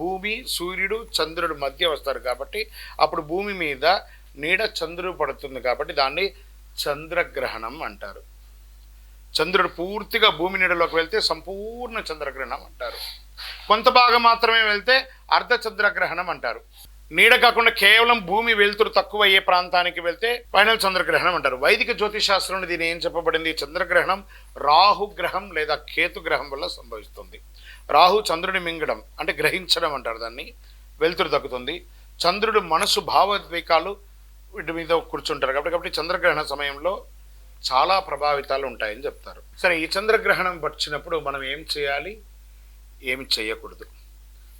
భూమి సూర్యుడు చంద్రుడు మధ్య వస్తారు కాబట్టి అప్పుడు భూమి మీద నీడ చంద్రుడు పడుతుంది కాబట్టి దాన్ని చంద్రగ్రహణం అంటారు. చంద్రుడు పూర్తిగా భూమి నీడలోకి వెళ్తే సంపూర్ణ చంద్రగ్రహణం అంటారు. కొంత భాగం మాత్రమే వెళ్తే అర్ధ చంద్రగ్రహణం అంటారు. నీడ కాకుండా కేవలం భూమి వెలుతురు తక్కువ అయ్యే ప్రాంతానికి వెళ్తే ఫైనల్ చంద్రగ్రహణం అంటారు. వైదిక జ్యోతిశాస్త్రంలో దీని ఏం చెప్పబడింది? చంద్రగ్రహణం రాహుగ్రహం లేదా కేతుగ్రహం వల్ల సంభవిస్తుంది. రాహు చంద్రుని మింగడం అంటే గ్రహించడం అంటారు దాన్ని. వెలుతురు తగ్గుతుంది. చంద్రుడు మనసు భావోద్వేకాలు వీటి మీద కూర్చుంటారు కాబట్టి కాబట్టి చంద్రగ్రహణ సమయంలో చాలా ప్రభావితాలు ఉంటాయని చెప్తారు. సరే ఈ చంద్రగ్రహణం వచ్చినప్పుడు మనం ఏం చేయాలి? ఏమి చేయకూడదు.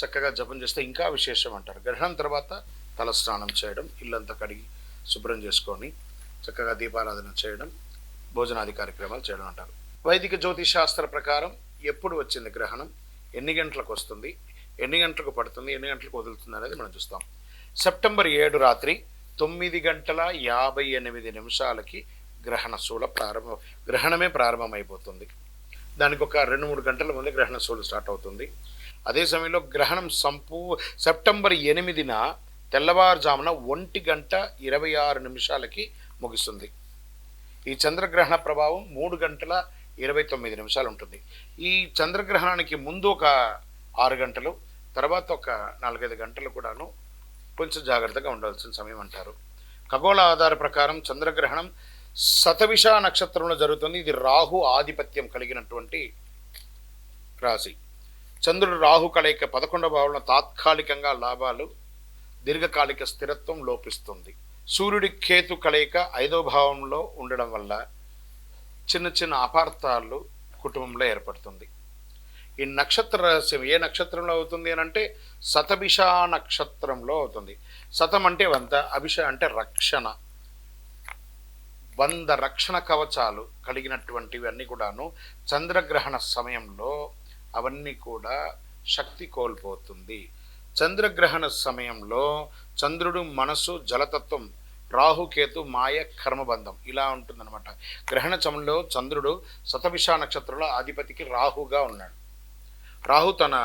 చక్కగా జపం చేస్తే ఇంకా విశేషం అంటారు. గ్రహణం తర్వాత తలస్నానం చేయడం ఇల్లంతా కడిగి శుభ్రం చేసుకొని చక్కగా దీపారాధన చేయడం భోజనాది కార్యక్రమాలు చేయడం అంటారు. వైదిక జ్యోతిష్ శాస్త్ర ప్రకారం ఎప్పుడు వచ్చింది గ్రహణం? ఎన్ని గంటలకు వస్తుంది? ఎన్ని గంటలకు పడుతుంది? ఎన్ని గంటలకు వదులుతుంది అనేది మనం చూస్తాం. సెప్టెంబర్ ఏడు రాత్రి తొమ్మిది గంటల యాభై ఎనిమిది నిమిషాలకి గ్రహణ శూల ప్రారంభం గ్రహణమే ప్రారంభమైపోతుంది. దానికి ఒక రెండు మూడు గంటల ముందే గ్రహణ శూలు స్టార్ట్ అవుతుంది. అదే సమయంలో గ్రహణం సంపూ సెప్టెంబర్ ఎనిమిదిన తెల్లవారుజామున ఒంటి గంట ఇరవై ఆరు నిమిషాలకి ముగుస్తుంది. ఈ చంద్రగ్రహణ ప్రభావం మూడు గంటల ఇరవై తొమ్మిది నిమిషాలు ఉంటుంది ఈ చంద్రగ్రహణానికి ముందు ఒక ఆరు గంటలు తర్వాత ఒక నాలుగైదు గంటలు కూడాను కొంచెం జాగ్రత్తగా ఉండాల్సిన సమయం అంటారు. ఖగోళ ఆధార ప్రకారం చంద్రగ్రహణం శతవిష నక్షత్రంలో జరుగుతుంది. ఇది రాహు ఆధిపత్యం కలిగినటువంటి రాశి. చంద్రుడు రాహు కలయిక పదకొండవ భావంలో తాత్కాలికంగా లాభాలు దీర్ఘకాలిక స్థిరత్వం లోపిస్తుంది. సూర్యుడి కేతు కలయిక ఐదో భావంలో ఉండడం వల్ల చిన్న చిన్న అపార్థాలు కుటుంబంలో ఏర్పడుతుంది. ఈ నక్షత్ర రహస్యం ఏ నక్షత్రంలో అవుతుంది అని అంటే శతభిష నక్షత్రంలో అవుతుంది. శతం అంటే వంద అభిష అంటే రక్షణ. వంద రక్షణ కవచాలు కలిగినటువంటివి అన్నీ కూడాను చంద్రగ్రహణ సమయంలో అవన్నీ కూడా శక్తి కోల్పోతుంది. చంద్రగ్రహణ సమయంలో చంద్రుడు మనసు జలతత్వం రాహుకేతు మాయ కర్మబంధం ఇలా ఉంటుందన్నమాట. గ్రహణ సమయంలో చంద్రుడు శతభిష నక్షత్రంలో అధిపతికి రాహుగా ఉన్నాడు. రాహు తన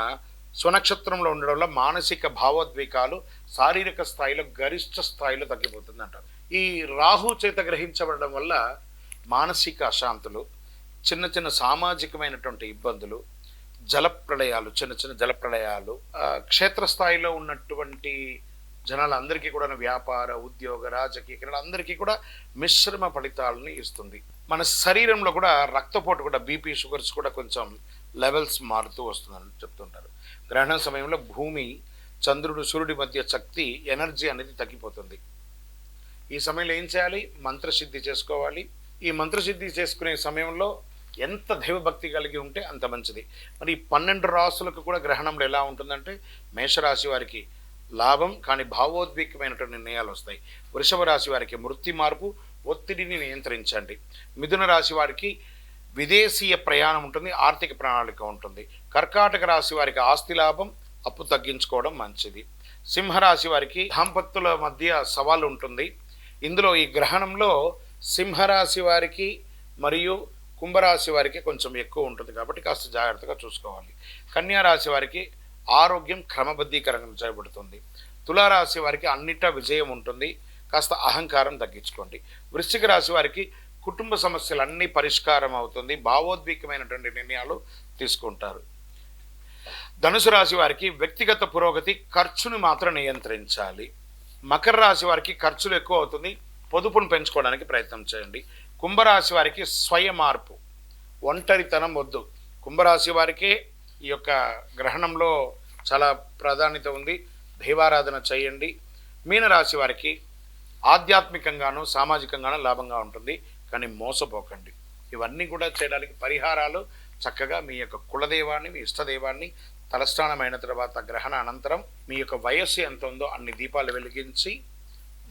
స్వనక్షత్రంలో ఉండడం వల్ల మానసిక భావోద్వేకాలు శారీరక స్థాయిలో గరిష్ట స్థాయిలో తగ్గిపోతుంది అంటారు ఈ రాహు చేత గ్రహించబడడం వల్ల మానసిక అశాంతులు చిన్న చిన్న సామాజికమైనటువంటి ఇబ్బందులు జలప్రళయాలు చిన్న చిన్న జలప్రళయాలు క్షేత్రస్థాయిలో ఉన్నటువంటి జనాలందరికీ కూడా వ్యాపార ఉద్యోగ రాజకీయ క్రీడలు అందరికీ కూడా మిశ్రమ ఫలితాలని ఇస్తుంది. మన శరీరంలో కూడా రక్తపోటు కూడా బీపీ షుగర్స్ కూడా కొంచెం లెవెల్స్ మారుతూ వస్తుందని చెప్తుంటారు. గ్రహణ సమయంలో భూమి చంద్రుడు సూర్యుడి మధ్య శక్తి ఎనర్జీ అనేది తగ్గిపోతుంది. ఈ సమయంలో ఏం చేయాలి? మంత్రసిద్ధి చేసుకోవాలి. ఈ మంత్రసిద్ధి చేసుకునే సమయంలో ఎంత దైవభక్తి కలిగి ఉంటే అంత మంచిది. మరి ఈ పన్నెండు రాసులకు కూడా గ్రహణంలో ఎలా ఉంటుందంటే మేషరాశి వారికి లాభం కానీ భావోద్వేగమైనటువంటి నిర్ణయాలు వస్తాయి. వృషభ రాశి వారికి మృతి మార్పు ఒత్తిడిని నియంత్రించండి. మిథున రాశి వారికి విదేశీయ ప్రయాణం ఉంటుంది ఆర్థిక ప్రణాళిక ఉంటుంది. కర్కాటక రాశి వారికి ఆస్తి లాభం అప్పు తగ్గించుకోవడం మంచిది. సింహరాశి వారికి దాంపత్తుల మధ్య సవాలు ఉంటుంది. ఇందులో ఈ గ్రహణంలో సింహరాశి వారికి మరియు కుంభరాశి వారికి కొంచెం ఎక్కువ ఉంటుంది కాబట్టి కాస్త జాగ్రత్తగా చూసుకోవాలి. కన్యారాశి వారికి ఆరోగ్యం క్రమబద్ధీకరించబడుతుంది తులారాశి వారికి అన్నిటా విజయం ఉంటుంది. కాస్త అహంకారం తగ్గించుకోండి. వృశ్చిక రాశి వారికి కుటుంబ సమస్యలన్నీ పరిష్కారం అవుతుంది. భావోద్వేగమైనటువంటి నిర్ణయాలు తీసుకుంటారు. ధనుసు రాశి వారికి వ్యక్తిగత పురోగతి ఖర్చును మాత్రం నియంత్రించాలి. మకర రాశి వారికి ఖర్చులు ఎక్కువ అవుతుంది. పొదుపును పెంచుకోవడానికి ప్రయత్నం చేయండి. కుంభరాశి వారికి స్వయ మార్పు. ఒంటరితనం వద్దు. కుంభరాశి వారికి ఈ యొక్క గ్రహణంలో చాలా ప్రాధాన్యత ఉంది. దైవారాధన చేయండి. మీనరాశి వారికి ఆధ్యాత్మికంగాను సామాజికంగాను లాభంగా ఉంటుంది. కానీ మోసపోకండి. ఇవన్నీ కూడా చేయడానికి పరిహారాలు చక్కగా మీ యొక్క కులదైవాన్ని మీ ఇష్టదైవాన్ని తలస్నానమైన తర్వాత గ్రహణ అనంతరం మీ యొక్క వయస్సు ఎంత ఉందో అన్ని దీపాలు వెలిగించి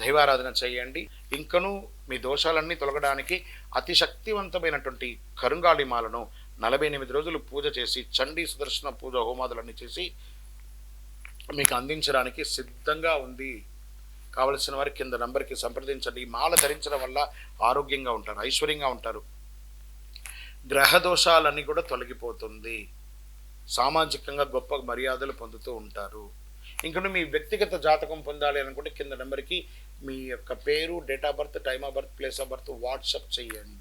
దైవారాధన చేయండి. ఇంకనూ మీ దోషాలన్నీ తొలగడానికి అతి శక్తివంతమైనటువంటి కరుంగాళి మాలను నలభై ఎనిమిది రోజులు పూజ చేసి చండీ సుదర్శన పూజ హోమాదులన్నీ చేసి మీకు అందించడానికి సిద్ధంగా ఉంది కావలసిన వారి కింద నంబర్కి సంప్రదించండి. ఈ మాల ధరించడం వల్ల ఆరోగ్యంగా ఉంటారు ఐశ్వర్యంగా ఉంటారు. గ్రహ దోషాలన్నీ కూడా తొలగిపోతుంది. సామాజికంగా గొప్ప మర్యాదలు పొందుతూ ఉంటారు. ఇంకను మీ వ్యక్తిగత జాతకం పొందాలి అనుకుంటే కింద నెంబర్కి మీ యొక్క పేరు date of birth time of birth place of birth WhatsApp చేయండి.